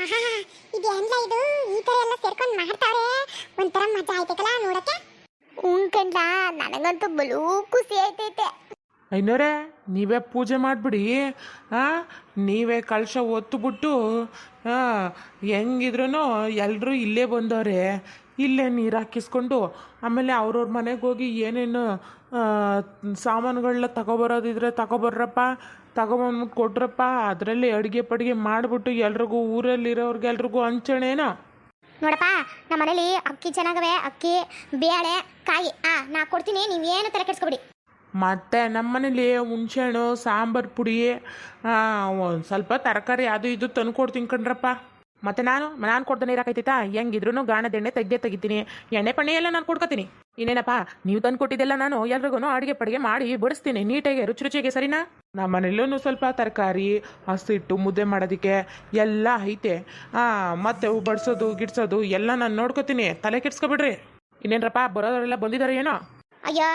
ಆಹಾ ಇದೇನ್ಲ ಇದು? ಈ ತರ ಎಲ್ಲ ಸೇರ್ಕೊಂಡು ಮಾಡ್ತಾವ್ರೆ? ಒಂಥರ ಮಜಾ ಆಯ್ತೈತಲ್ಲ ನೋಡಕ್ಕೆ? ಉಂಕಂಡ್ಲ ನನಗಂತೂ ಬಲೂ ಖುಷಿ ಆಯ್ತೈತೆ. ಐನೋರೆ, ನೀವೇ ಪೂಜೆ ಮಾಡಿಬಿಡಿ. ಆ, ನೀವೇ ಕಳಶ ಒತ್ತುಬಿಟ್ಟು ಹಾಂ ಹೆಂಗಿದ್ರು ಎಲ್ಲರೂ ಇಲ್ಲೇ ಬಂದವ್ರೆ. ಇಲ್ಲೇ ನೀರು ಹಾಕಿಸ್ಕೊಂಡು ಆಮೇಲೆ ಅವ್ರವ್ರ ಮನೆಗೆ ಹೋಗಿ ಏನೇನು ಸಾಮಾನುಗಳನ್ನ ತಗೊಬರೋದಿದ್ರೆ ತಗೊಬರ್ರಪ್ಪ ತಗೊಬಂದ್ಬಿಟ್ಟು ಕೊಟ್ರಪ್ಪ ಅದರಲ್ಲಿ ಅಡುಗೆ ಪಡಿಗೆ ಮಾಡಿಬಿಟ್ಟು ಎಲ್ರಿಗೂ ಊರಲ್ಲಿರೋರ್ಗೆ ಎಲ್ರಿಗೂ ಹಂಚಣೇನ ನೋಡಪ್ಪ ನಮ್ಮ ಮನೇಲಿ ಅಕ್ಕಿ ಚೆನ್ನಾಗವೆ ಅಕ್ಕಿ ಬೇಳೆ ಕಾಯಿ ಆ ನಾ ಕೊಡ್ತೀನಿ ನೀವೇನು ತಲೆ ಕೆಡ್ಸ್ಕೊಬಿಡಿ. ಮತ್ತು ನಮ್ಮನೇಲಿ ಹುಣ್ಸೆಹಣ್ಣು ಸಾಂಬಾರು ಪುಡಿ ಒಂದು ಸ್ವಲ್ಪ ತರಕಾರಿ ಅದು ಇದು ತಂದು ಕೊಡ್ತೀನಿ ಕಣ್ರಪ್ಪ. ಮತ್ತು ನಾನು ನಾನು ಕೊಡ್ತಾನೆ ಇರಾಕೈತೈತಾ ಹೆಂಗಿದ್ರು ಗಾಣದ ಎಣ್ಣೆ ತೆಗ್ದೇ ತೆಗಿತೀನಿ. ಎಣ್ಣೆ ಪಣ್ಣೆ ಎಲ್ಲ ನಾನು ಕೊಡ್ಕೊತೀನಿ. ಇನ್ನೇನಪ್ಪ, ನೀವು ತಂದು ಕೊಟ್ಟಿದ್ದೆಲ್ಲ ನಾನು ಎಲ್ರಿಗೂ ಅಡುಗೆ ಪಡಿಗೆ ಮಾಡಿ ಬಡಿಸ್ತೀನಿ. ನೀಟಾಗಿ, ರುಚಿ ರುಚಿಗೆ ಸರಿನಾ? ನಮ್ಮ ಮನೆಯಲ್ಲೂ ಸ್ವಲ್ಪ ತರಕಾರಿ ಹಸಿಟ್ಟು ಮುದ್ದೆ ಮಾಡೋದಕ್ಕೆ ಎಲ್ಲ ಐತೆ. ಮತ್ತೆ ಬಡಿಸೋದು, ಗಿಡ್ಸೋದು ಎಲ್ಲ ನಾನು ನೋಡ್ಕೋತೀನಿ. ತಲೆ ಕೆಡ್ಸ್ಕೊಬಿಡ್ರಿ. ಇನ್ನೇನ್ರಪ್ಪ, ಬರೋರೆಲ್ಲ ಬಂದಿದ್ದಾರೆ ಏನೋ? ಅಯ್ಯೋ,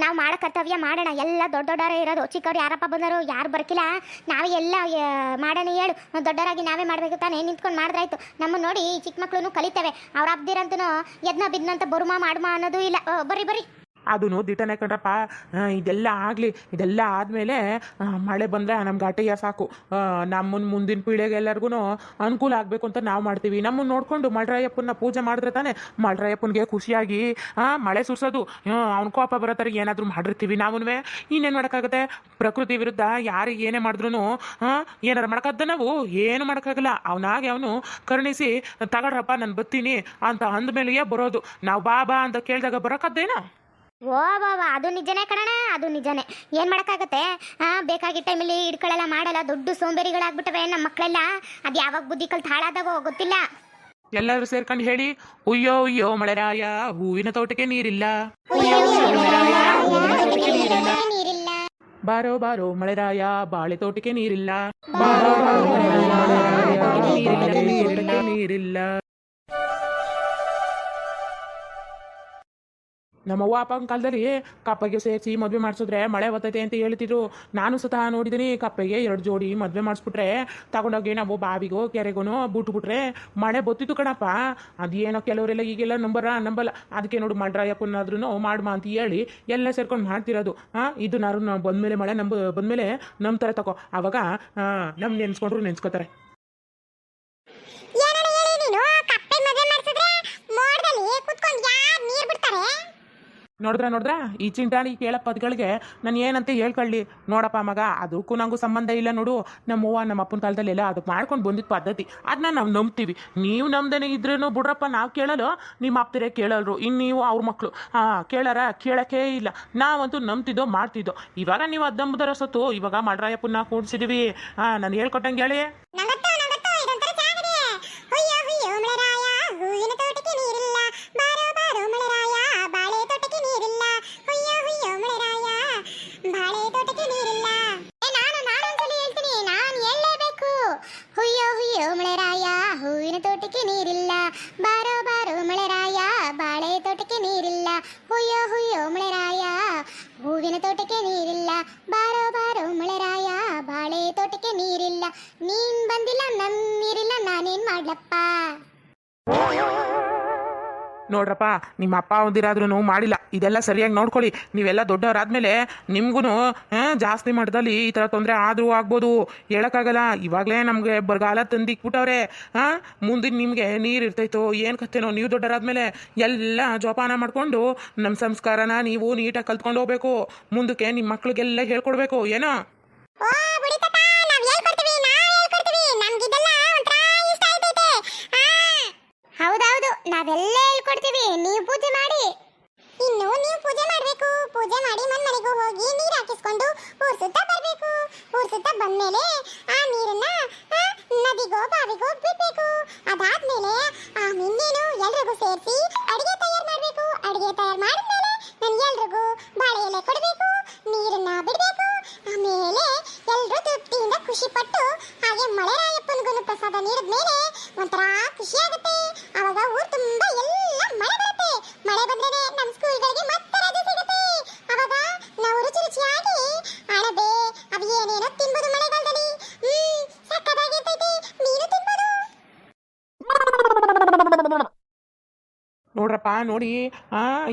ನಾವು ಮಾಡೋ ಕರ್ತವ್ಯ ಮಾಡೋಣ. ಎಲ್ಲ ದೊಡ್ಡ ದೊಡ್ಡವರೇ ಇರೋದು. ಚಿಕ್ಕವ್ರು ಯಾರಪ್ಪ ಬಂದರು? ಯಾರು ಬರ್ಕಿಲ್ಲ? ನಾವೇ ಎಲ್ಲ ಮಾಡೋಣ ಹೇಳು. ದೊಡ್ಡವರಾಗಿ ನಾವೇ ಮಾಡಬೇಕು ತಾನೇ? ನಿಂತ್ಕೊಂಡು ಮಾಡಿದ್ರಾಯ್ತು. ನಮ್ಮ ನೋಡಿ ಚಿಕ್ಕ ಮಕ್ಕಳು ಕಲಿತೇವೆ. ಅವ್ರು ಅಬ್ದಿರಂತೂ ಎದ್ನ ಬಿದ್ನಂತ ಬರುಮಾ, ಮಾಡುಮಾ ಅನ್ನೋದು ಇಲ್ಲ. ಬರ್ರಿ ಬರ್ರಿ. ಅದೂ ದಿಟನೆ ಕಣ್ರಪ್ಪ. ಇದೆಲ್ಲ ಆಗಲಿ, ಇದೆಲ್ಲ ಆದಮೇಲೆ ಮಳೆ ಬಂದರೆ ನಮ್ಮ ಅಟೆಯ ಸಾಕು. ನಮ್ಮನ್ನು ಮುಂದಿನ ಪೀಳಿಗೆ ಎಲ್ಲರಿಗೂ ಅನುಕೂಲ ಆಗಬೇಕು ಅಂತ ನಾವು ಮಾಡ್ತೀವಿ. ನಮ್ಮನ್ನು ನೋಡಿಕೊಂಡು ಮಳರಾಯಪ್ಪನ ಪೂಜೆ ಮಾಡಿದ್ರೆ ತಾನೇ ಮಳರಾಯಪ್ಪನಿಗೆ ಖುಷಿಯಾಗಿ ಮಳೆ ಸುರಿಸೋದು. ಅವ್ನ ಕೋಪ ಬರೋ ಥರ ಏನಾದರೂ ಮಾಡಿರ್ತೀವಿ ನಾವು ಇನ್ನೇನು ಮಾಡೋಕ್ಕಾಗುತ್ತೆ? ಪ್ರಕೃತಿ ವಿರುದ್ಧ ಯಾರಿಗೆ ಏನೇ ಮಾಡಿದ್ರು ಏನಾರು ಮಾಡೋಕ್ಕಾಗ್ದ ನಾವು? ಏನು ಮಾಡೋಕ್ಕಾಗಲ್ಲ. ಅವನಾಗೆ ಅವನು ಕರುಣಿಸಿ ತಗಡ್ರಪ್ಪ ನಾನು ಬರ್ತೀನಿ ಅಂತ ಅಂದಮೇಲೆಯೇ ಬರೋದು. ನಾವು ಬಾ ಬಾ ಅಂತ ಕೇಳಿದಾಗ ಬರೋಕ್ಕದ್ದೇನೋ ಓ ಬಾಬಾ ಅದು ನಿಜನೇ ಕಣಣ ಅದು ನಿಜನೇ. ಏನು ಮಾಡೋಕ್ಕಾಗತ್ತೆ? ಬೇಕಾಗಿದ್ದ ಟೈಮಲ್ಲಿ ಹಿಡ್ಕೊಳ್ಳಲ್ಲ ಮಾಡಲ್ಲ ದೊಡ್ಡ ಸೋಂಬೇರಿಗಳಾಗ್ಬಿಟ್ಟವೆ ನಮ್ಮ ಮಕ್ಕಳೆಲ್ಲ ಅದು ಯಾವಾಗ ಬುದ್ಧಿ ಕಲ್ತು ಹಾಳಾದವೋ ಗೊತ್ತಿಲ್ಲ. ಎಲ್ಲರೂ ಸೇರ್ಕೊಂಡು ಹೇಳಿ ಉಯ್ಯೋ ಉಯ್ಯೋ ಮಳೆರಾಯ ಹೂವಿನ ತೋಟಕ್ಕೆ ನೀರಿಲ್ಲ. ನೀರಿಲ್ಲ. ಬಾರೋ ಬಾರೋ ಮಳೆರಾಯ ಬಾಳೆ ತೋಟಕ್ಕೆ ನೀರಿಲ್ಲ. ಬಾರೋ ಬಾರೋ ಮಳೆರಾಯ, ನೀರಿಲ್ಲ, ನಮ್ಮವ್ವ ಅಪ್ಪನ ಕಾಲದಲ್ಲಿ, ಕಪ್ಪಗೆ ಸೇರಿಸಿ ಮದುವೆ ಮಾಡಿಸಿದ್ರೆ ಮಳೆ ಬರ್ತೈತೆ ಅಂತ ಹೇಳ್ತಿದ್ರು. ನಾನು ಸ್ವತಃ ನೋಡಿದ್ದೀನಿ ಕಪ್ಪೆಗೆ ಎರಡು ಜೋಡಿ ಮದುವೆ ಮಾಡಿಸ್ಬಿಟ್ರೆ, ತಗೊಂಡೋಗಿ ನಾವು ಬಾವಿಗೋ, ಕೆರೆಗೋ ಬಿಟ್ಬಿಟ್ರೆ ಮಳೆ ಬತ್ತಿತ್ತು ಕಣಪ್ಪ. ಅದೇನೋ ಕೆಲವರೆಲ್ಲ ಈಗೆಲ್ಲ ನಂಬರ, ನಂಬಲ್ಲ. ಅದಕ್ಕೆ ನೋಡು ಮಾಡ್ರಾಯಪ್ಪನಾದ್ರೂ ಮಾಡ್ಮ ಅಂತ ಹೇಳಿ ಎಲ್ಲ ಸೇರ್ಕೊಂಡು ಮಾಡ್ತಿರೋದು. ಹಾಂ ಇದು ಬಂದ ಬಂದಮೇಲೆ ಮಳೆ ನಂಬ ಬಂದಮೇಲೆ ನಂಬ್ತಾರೆ ತಗೋ ಅವಾಗ ನಮ್ಮ ನೆನ್ಸ್ಕೊಂಡ್ರು ನೆನ್ಸ್ಕೊತಾರೆ. ನೋಡಿದ್ರ ನೋಡಿದ್ರ? ಈ ಚಿಂಟಾಣಿ ಕೇಳೋ ಪದಗಳಿಗೆ ನಾನು ಏನಂತ ಹೇಳ್ಕೊಳ್ಳಿ. ನೋಡಪ್ಪ ಮಗ, ಅದಕ್ಕೂ ನಂಗೂ ಸಂಬಂಧ ಇಲ್ಲ ನೋಡು. ನಮ್ಮವ್ವ ನಮ್ಮ ಅಪ್ಪನ ಕಾಲದಲ್ಲೆಲ್ಲ ಅದು ಮಾಡ್ಕೊಂಡು ಬಂದಿದ್ದ ಪದ್ಧತಿ. ಅದನ್ನ ನಾವು ನಂಬ್ತೀವಿ. ನೀವು ನಮ್ದೇ ಇದ್ರೂ ಬಿಡ್ರಪ್ಪ, ನಾವು ಕೇಳಲು ನಿಮ್ಮ ಅಪ್ಪತಿರೇ ಕೇಳಲ್ರು. ಇನ್ನು ನೀವು ಅವ್ರ ಮಕ್ಕಳು ಹಾಂ ಕೇಳಾರ? ಕೇಳೋಕ್ಕೇ ಇಲ್ಲ. ನಾವಂತೂ ನಂಬ್ತಿದ್ದೋ, ಮಾಡ್ತಿದ್ದೋ. ಇವಾಗ ನೀವು ಅದಂಬುದರ ಸತ್ತು. ಇವಾಗ ಮಾಡ್ರಾಯಪ್ಪನ ಕೂಡಿಸಿದೀವಿ. ಹಾಂ ನಾನು ಹೇಳ್ಕೊಟ್ಟಂಗೆ ಹೇಳಿ. ನೀನ್ ಬಂದಿಲ್ಲ ನನ್ ನೀರಿಲ್ಲ ನಾನೇನ್ ಮಾಡ್ಲಪ್ಪ? ನೋಡ್ರಪ್ಪ ನಿಮ್ಮ ಅಪ್ಪ ಒಂದಿರಾದ್ರೂ ಮಾಡಿಲ್ಲ. ಇದೆಲ್ಲ ಸರಿಯಾಗಿ ನೋಡ್ಕೊಳ್ಳಿ. ನೀವೆಲ್ಲ ದೊಡ್ಡವರಾದ್ಮೇಲೆ ನಿಮ್ಗೂ ಜಾಸ್ತಿ ಮಟ್ಟದಲ್ಲಿ ಈ ಥರ ತೊಂದರೆ ಆದರೂ ಆಗ್ಬೋದು. ಹೇಳೋಕ್ಕಾಗಲ್ಲ. ಇವಾಗಲೇ ನಮಗೆ ಬರಗಾಲ ತಂದಿಕ್ಬಿಟ್ಟವ್ರೆ ಹಾಂ ಮುಂದಿನ ನಿಮಗೆ ನೀರು ಇರ್ತೈತೋ ಏನು ಕತ್ತೇನೋ ನೀವು ದೊಡ್ಡವರಾದ್ಮೇಲೆ ಎಲ್ಲ ಜೋಪಾನ ಮಾಡಿಕೊಂಡು ನಮ್ಮ ಸಂಸ್ಕಾರನ ನೀವು ನೀಟಾಗಿ ಕಲ್ತ್ಕೊಂಡು ಹೋಗ್ಬೇಕು. ಮುಂದಕ್ಕೆ ನಿಮ್ಮ ಮಕ್ಳಿಗೆಲ್ಲ ಹೇಳ್ಕೊಡ್ಬೇಕು. ಏನೋ ಓ ಬುಡಿ ತಾತ ನಾವ್ ಹೇಳ್ಕೊಡ್ತೀವಿ ನಾವ್ ಹೇಳ್ಕೊಡ್ತೀವಿ ನಮ್ಗಿದೆಲ್ಲ ಒಂಥರ ಇಷ್ಟ ಆಯ್ತೈತೆ ಆ ಹೌದೌದು ನಾವೆಲ್ಲ ಹೇಳ್ಕೊಡ್ತೀವಿ. ನೀವು ಪೂಜೆ ಮಾಡಿ. ಇನ್ನು ನೀವು ಪೂಜೆ ಮಾಡಬೇಕು. ಪೂಜೆ ಮಾಡಿ ಮನ್ ಮನೆಗೂ ಹೋಗಿ ನೀರು ಹಾಕಿಸ್ಕೊಂಡು ಊರ್ ಸುತ್ತ ಬರಬೇಕು. ಊರ್ ಸುತ್ತ ಬಂದ್ಮೇಲೆ ಆ ನೀರನ್ನ ನದಿಗೋ, ಬಾವಿಗೋ ಬಿಡ್ಬೇಕು. ಅದಾದ್ಮೇಲೆ ಆ ನಿನ್ನೇನು ಎಲ್ರಿಗೂ ಸೇರಿಸಿ ಅಡಿಗೆ ನೋಡ್ರಪ್ಪ, ನೋಡಿ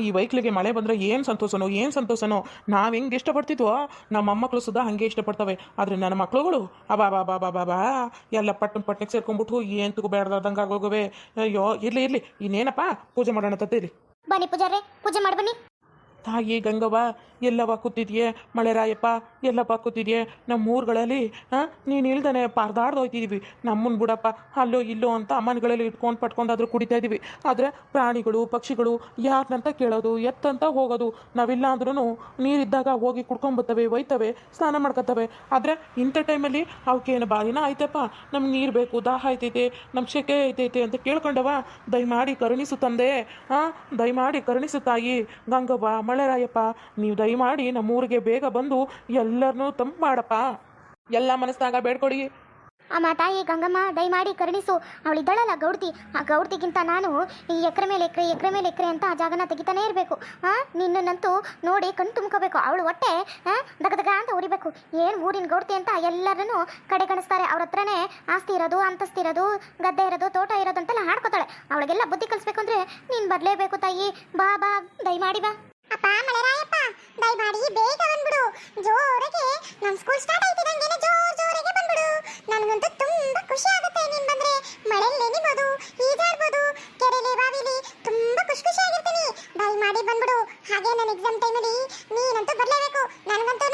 ಈ ವೈಕ್ಲಿಗೆ ಮಳೆ ಬಂದರೆ ಏನು ಸಂತೋಷನೋ ಏನು ಸಂತೋಷನೋ. ನಾವು ಹೆಂಗೆ ಇಷ್ಟಪಡ್ತಿದ್ವೋ ನಮ್ಮ ಮೊಮ್ಮಕ್ಕಳು ಸುಧಾ ಹಾಗೆ ಇಷ್ಟಪಡ್ತವೆ. ಆದರೆ ನನ್ನ ಮಕ್ಕಳುಗಳು ಅಬಾ, ಬಾ ಬಾ ಬಾ ಬಾ ಬಾ, ಎಲ್ಲ ಪಟ್ಟಣ ಪಟ್ಟಣಕ್ಕೆ ಸೇರ್ಕೊಂಡ್ಬಿಟ್ಟು ಏನು ತಗೋಬೇಡ್ದಂಗೆ ಆಗೋಗವೆ. ಅಯ್ಯೋ, ಇರಲಿ ಇರಲಿ, ಇನ್ನೇನಪ್ಪ, ಪೂಜೆ ಮಾಡೋಣ ತತ್ತೀರಿ ಬನ್ನಿ ಪೂಜಾರೆ ಪೂಜೆ ಮಾಡಿ ಬನ್ನಿ. ತಾಯಿ ಗಂಗವ್ವ ಎಲ್ಲವ ಕೂತಿದ್ಯೆ? ಮಳೆರಾಯಪ್ಪ, ಎಲ್ಲಪ್ಪ ಕೂತಿದ್ಯೆ? ನಮ್ಮ ಊರುಗಳಲ್ಲಿ ನೀನು ಇಲ್ದೇ ಪರದಾಡ್ದೋಯ್ತಿದ್ವಿ. ನಮ್ಮನ್ನು ಬಿಡಪ್ಪ, ಅಲ್ಲೋ ಇಲ್ಲೋ ಅಂತ ಅಮ್ಮನಗಳಲ್ಲಿ ಇಟ್ಕೊಂಡು ಪಟ್ಕೊಂಡಾದ್ರೂ ಕುಡಿತಾ ಇದ್ದೀವಿ ಆದರೆ ಪ್ರಾಣಿಗಳು, ಪಕ್ಷಿಗಳು ಯಾರನ್ನಂತ ಕೇಳೋದು, ಎತ್ತಂತ ಹೋಗೋದು, ನಾವಿಲ್ಲ ಅಂದ್ರೂ ನೀರಿದ್ದಾಗ ಹೋಗಿ ಕುಡ್ಕೊಂಬತ್ತವೆ, ಒಯ್ತವೆ, ಸ್ನಾನ ಮಾಡ್ಕೊತವೆ ಆದರೆ ಇಂಥ ಟೈಮಲ್ಲಿ ಅವಕ್ಕೇನು ಬಾರಿನ ಆಯ್ತಪ್ಪ? ನಮ್ಗೆ ನೀರು ಬೇಕು, ದಾಹ ಐತೈತೆ ನಮ್ಮ ಶೆಕೆ ಐತೈತೆ ಅಂತ ಕೇಳ್ಕೊಂಡವ ದಯಮಾಡಿ ಕರುಣಿಸು ತಂದೆ ಹಾಂ ದಯಮಾಡಿ ಕರುಣಿಸು ತಾಯಿ. ಗಂಗವ್ವ ಮಳೆರಾಯಪ್ಪ, ನೀವು ದಯಮಾಡಿ ನಮ್ಮೂರಿಗೆ ಬೇಗ ಬಂದು ಎಲ್ಲರನ್ನೂ ತಂಪು ಮಾಡಪ್ಪ. ಎಲ್ಲ ಮನಸ್ಸಾಗ ಬೇಡ್ಕೊಡಿ. ಅಮ್ಮ ತಾಯಿ ಗಂಗಮ್ಮ, ದಯಮಾಡಿ ಕರುಣಿಸು. ಅವಳಿದ್ದಳಲ್ಲ ಗೌಡ್ತಿ. ಆ ಗೌಡ್ತಿಗಿಂತ ನಾನು ಈ ಎಕರೆ ಮೇಲೆ ಎಕರೆ ಎಕರೆ ಮೇಲೆ ಎಕರೆ ಅಂತ ಆ ಜಾಗನ ತೆಗಿತಾನೆ ಇರಬೇಕು. ಹಾಂ ನಿನ್ನನ್ನಂತೂ ನೋಡಿ ಕಣ್ಣು ತುಂಬ್ಕೋಬೇಕು. ಅವಳು ಹೊಟ್ಟೆ ದಗ ಅಂತ ಉರಿಬೇಕು. ಏನು ಊರಿನ ಗೌಡ್ತಿ ಅಂತ ಎಲ್ಲರನ್ನು ಕಡೆ ಕಾಣಿಸ್ತಾರೆ. ಅವ್ರ ಹತ್ರನೇ ಆಸ್ತಿ ಇರೋದು ಅಂತಸ್ತಿರೋದು ಗದ್ದೆ ಇರೋದು, ತೋಟ ಇರೋದು ಅಂತೆಲ್ಲ ಹಾಡ್ಕೊತಾಳೆ. ಅವಳಿಗೆಲ್ಲ ಬುದ್ಧಿ ಕಲಿಸ್ಬೇಕು ಅಂದ್ರೆ ನೀನು ಬರಲೇಬೇಕು ತಾಯಿ. ಬಾ ಬಾ, ದಯಮಾಡಿ ಬಾ. ಅಪ್ಪ, ಮಳೆರಾಯಪ್ಪ, ದಯಮಾಡಿ ಬೇಗ ಬಂದ್ಬಿಡು. ಜೋರಾಗಿ ನಮ್ಮ ಸ್ಕೂಲ್ ಸ್ಟಾರ್ಟ್ ಆಯ್ತಿದಂಗೆನೆ ಜೋರ್ ಜೋರಾಗಿ ಬಂದ್ಬಿಡು. ನನಗಂತೂ ತುಂಬಾ ಖುಷಿ ಆಗುತ್ತೆ ನೀನ್ ಬಂದ್ರೆ. ಮಳೆಯಲ್ಲಿ ನೆನಿಬೋದು ಈಜಾಡ್ಬೋದು, ಕೆರೆಲಿ ಬಾವಿಲಿ ತುಂಬಾ ಖುಷಿ ಖುಷಿ ಆಗಿರ್ತೀನಿ. ದಯಮಾಡಿ ಬಂದ್ಬಿಡು. ಹಾಗೆ ನನ್ನ ಎಕ್ಸಾಮ್ ಟೈಮಲ್ಲಿ ನೀನಂತೂ ಬರಲೇಬೇಕು. ನನಗಂತೂ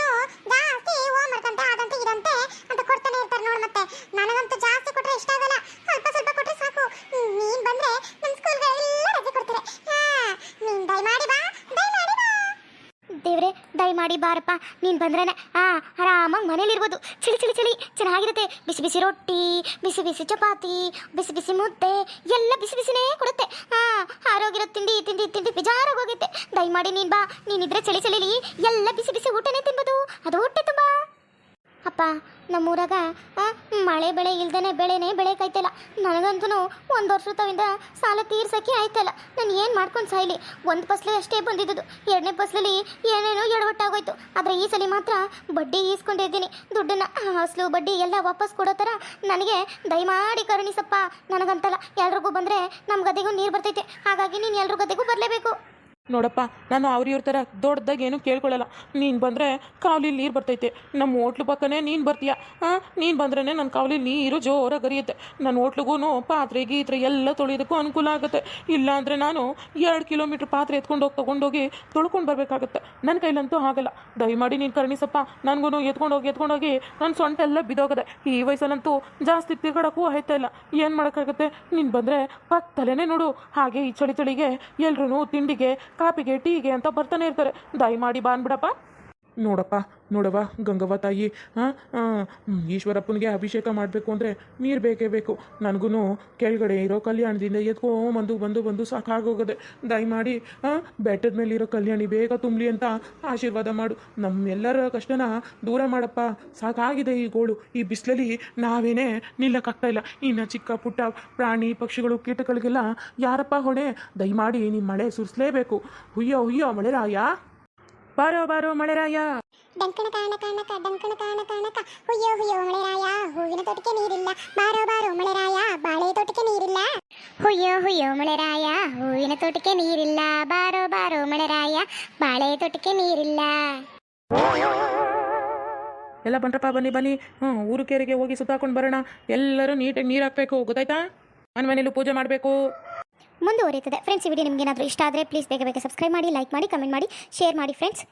ಜಾಸ್ತಿ ಹೋಮ್ವರ್ಕ್ ಅಂತ, ಅದಂತೆ, ಇದಂತೆ ಅಂತ ಕೊಡ್ತಾನೆ ಇರ್ತಾರೆ ನೋಡು ಮತ್ತೆ. ನನಗಂತೂ ಜಾಸ್ತಿ ಕೊಟ್ರೆ ಇಷ್ಟ ಆಗಲ್ಲ. ಸ್ವಲ್ಪ ಸ್ವಲ್ಪ ಕೊಟ್ರೆ ಸಾಕು. ನೀನ್ ಬಂದ್ರೆ ನಮ್ಮ ಸ್ಕೂಲ್ಗಳೆಲ್ಲ ರಜೆ ಕೊಡ್ತಾರೆ ಹಾ ನೀನ್ ದಯಮಾಡಿ ಬಾ ದಯಮಾಡಿ ಬಾ ದೇವ್ರೆ, ದಯಮಾಡಿ ಬಾರಪ್ಪ. ನೀನು ಬಂದ್ರೇನೆ, ಆ, ಆರಾಮಾಗಿ ಮನೇಲಿರ್ಬೋದು. ಚಳಿ ಚಳಿ ಚಳಿ, ಚೆನ್ನಾಗಿರುತ್ತೆ. ಬಿಸಿ ಬಿಸಿ ರೊಟ್ಟಿ, ಬಿಸಿ ಬಿಸಿ ಚಪಾತಿ, ಬಿಸಿ ಬಿಸಿ ಮುದ್ದೆ, ಎಲ್ಲ ಬಿಸಿ, ಬಿಸಿನೇ ಕೊಡುತ್ತೆ. ಆ ಆರೋಗ್ಯರೋ ತಿಂಡಿ ತಿಂಡಿ ತಿಂಡಿ ಬೇಜಾರಾಗಿ ಹೋಗುತ್ತೆ ದಯಮಾಡಿ ನೀನು ಬಾ. ನೀನಿದ್ರೆ ಚಳಿ, ಚಳಿಲಿ ಎಲ್ಲ ಬಿಸಿ ಬಿಸಿ ಊಟನೇ ತಿನ್ಬೋದು. ಅದು ಹೊಟ್ಟೆ ತುಂಬ. ಅಪ್ಪ, ನಮ್ಮೂರಾಗ ಮಳೆ ಬೆಳೆ ಇಲ್ದೇ ಬೆಳೆನೇ ಬೆಳೆಕಾಯ್ತಲ್ಲ ನನಗಂತೂ ಒಂದು ವರ್ಷದಿಂದ ಸಾಲ ತೀರ್ಸೋಕ್ಕೆ ಆಯ್ತಲ್ಲ. ನಾನು ಏನು ಮಾಡ್ಕೊಂಡು ಸಾಯ್ಲಿ? ಒಂದು ಫಸ್ಲು ಅಷ್ಟೇ ಬಂದಿದ್ದು ಎರಡನೇ ಫಸ್ಲಲ್ಲಿ ಏನೇನೋ ಎಡವಟ್ಟಾಗೋಯ್ತು. ಆದರೆ ಈ ಸಲ ಮಾತ್ರ ಬಡ್ಡಿ ಈಸ್ಕೊಂಡಿದ್ದೀನಿ ದುಡ್ಡನ್ನ ಅಸಲು ಬಡ್ಡಿ ಎಲ್ಲ ವಾಪಸ್ ಕೊಡೋ ಥರ ನನಗೆ ದಯಮಾಡಿ ಕರುಣಿಸಪ್ಪ. ನನಗಂತಲ್ಲ. ಎಲ್ರಿಗೂ ಬಂದರೆ ನಮ್ಮ ಗದ್ದೆಗೂ ನೀರು ಬರ್ತೈತೆ. ಹಾಗಾಗಿ ನೀನು ಎಲ್ರ ಗದ್ದೆಗೂ ಬರಲೇಬೇಕು. ನೋಡಪ್ಪ, ನಾನು ಅವ್ರ ಇವ್ರ ಥರ ದೊಡ್ಡದಾಗಿ ಏನೂ ಕೇಳ್ಕೊಳ್ಳಲ್ಲ ನೀನು ಬಂದರೆ ಕಾವಲಿ ನೀರು ಬರ್ತೈತೆ. ನಮ್ಮ ಹೋಟ್ಲು ಪಕ್ಕನೇ ನೀನು ಬರ್ತೀಯ? ಹಾಂ ನೀನು ಬಂದ್ರೇ ನನ್ನ ಕಾವಲಿ ನೀರು ಜೋರಾಗಿ ಹರಿಯುತ್ತೆ. ನನ್ನ ಹೋಟ್ಲಿಗೂ ಪಾತ್ರೆ ಗೀತ್ರೆ ಎಲ್ಲ ತೊಳೆಯೋದಕ್ಕೂ ಅನುಕೂಲ ಆಗುತ್ತೆ. ಇಲ್ಲ ಅಂದರೆ ನಾನು ಎರಡು ಕಿಲೋಮೀಟ್ರ್ ಪಾತ್ರೆ ಎತ್ಕೊಂಡು ಹೋಗಿ ತೊಗೊಂಡೋಗಿ ತೊಳ್ಕೊಂಡು ಬರಬೇಕಾಗುತ್ತೆ. ನನ್ನ ಕೈಲಂತೂ ಆಗಲ್ಲ. ದಯಮಾಡಿ ನೀನು ಕರ್ಣಿಸಪ್ಪ ನನಗೂ ಎತ್ಕೊಂಡೋಗಿ ಎತ್ಕೊಂಡೋಗಿ ನನ್ನ ಸೊಂಟ ಎಲ್ಲ ಬಿದೋಗದೆ. ಈ ವಯಸ್ಸಲ್ಲಂತೂ ಜಾಸ್ತಿ ತಿರ್ಗಾಡೋಕ್ಕೂ ಆಯ್ತಾ ಇಲ್ಲ. ಏನು ಮಾಡೋಕ್ಕಾಗತ್ತೆ? ನೀನು ಬಂದರೆ ಪಕ್ಕ ತಲೆನೇ ನೋಡು. ಹಾಗೆ ಈ ಚಳಿ ಚಳಿಗೆ ಎಲ್ಲರೂ ತಿಂಡಿಗೆ ಕಾಪಿಗೆ ಟೀಗೆ ಅಂತ ಬರ್ತಾನೆ ಇರ್ತಾರೆ. ದಯಮಾಡಿ ಬಾ ಅಂದ್ಬಿಡಪ್ಪ ನೋಡಪ್ಪ, ನೋಡವ್ವ, ಗಂಗವ್ವ ತಾಯಿ ಹಾಂ ಈಶ್ವರಪ್ಪನಿಗೆ ಅಭಿಷೇಕ ಮಾಡಬೇಕು ಅಂದರೆ ನೀರು ಬೇಕೇ ಬೇಕು. ನನಗೂ ಕೆಳಗಡೆ ಇರೋ ಕಲ್ಯಾಣದಿಂದ ಎತ್ಕೋ ಬಂದು ಬಂದು ಸಾಕಾಗೋಗದೆ. ದಯಮಾಡಿ ಬೆಟ್ಟದ ಮೇಲೆ ಇರೋ ಕಲ್ಯಾಣಿ ಬೇಗ ತುಂಬಲಿ ಅಂತ ಆಶೀರ್ವಾದ ಮಾಡು. ನಮ್ಮೆಲ್ಲರ ಕಷ್ಟನ ದೂರ ಮಾಡಪ್ಪ. ಸಾಕಾಗಿದೆ ಈ ಗೋಳು. ಈ ಬಿಸಿಲಲ್ಲಿ ನಾವೇನೇ ನಿಲ್ಲಕ್ಕಾಗ್ತಾ ಇಲ್ಲ. ಇನ್ನು ಚಿಕ್ಕ, ಪುಟ್ಟ ಪ್ರಾಣಿ ಪಕ್ಷಿಗಳು, ಕೀಟಗಳಿಗೆಲ್ಲ ಯಾರಪ್ಪ ಹೊಣೆ? ದಯಮಾಡಿ ನಿಮ್ಮ ಮಳೆ ಸುರಿಸಲೇಬೇಕು. ಹುಯ್ಯೋ ಹುಯ್ಯೋ ಮಳೆರಾಯ ಬಾರೋ ಬಾರೋ ಮಳೆರಾಯ. ಡಂಕಣ ಕಾಣ ಕಾಣಕ ಡಂಕಣ ಕಾಣ ಕಾಣಕ ಹುಯ್ಯೋ ಹುಯ್ಯೋ ಮಳೆರಾಯ. ಹೂವಿನ ತೋಟಕ್ಕೆ ನೀರಿಲ್ಲ. ಬಾರೋ ಬಾರೋ ಮಳೆರಾಯ. ಬಾಳೆ ತೋಟಕ್ಕೆ ನೀರಿಲ್ಲ. ಹುಯ್ಯೋ ಹುಯ್ಯೋ ಮಳೆರಾಯ. ಹೂವಿನ ತೋಟಕ್ಕೆ ನೀರಿಲ್ಲ. ಬಾರೋ ಬಾರೋ ಮಳೆರಾಯ. ಬಾಳೆ ತೋಟಕ್ಕೆ ನೀರಿಲ್ಲ. ಎಲ್ಲ ಬಂದ್ರಪ್ಪ ಬನ್ನಿ ಬನ್ನಿ. ಹ್ಞೂ ಊರು ಕೆರೆಗೆ ಹೋಗಿ ಸುತ್ತಾಕೊಂಡು ಬರೋಣ. ಎಲ್ಲರೂ ನೀಟಾಗಿ ನೀರು ಹಾಕ್ಬೇಕು ಗೊತ್ತಾಯ್ತಾ? ಮನೆ ಮನೇಲೂ ಪೂಜೆ ಮಾಡಬೇಕು. ಮುಂದುವರಿಯುತ್ತದೆ. ಫ್ರೆಂಡ್ಸ್ ಈ ವಿಡಿಯೋ ನಿಮಗೇನಾದರೂ ಇಷ್ಟ ಆದರೆ ಪ್ಲೀಸ್ ಬೇಗ ಬೇಗ ಸಬ್ಸ್ಕ್ರೈಬ್ ಮಾಡಿ ಲೈಕ್ ಮಾಡಿ ಕಮೆಂಟ್ ಮಾಡಿ ಶೇರ್ ಮಾಡಿ ಫ್ರೆಂಡ್ಸ್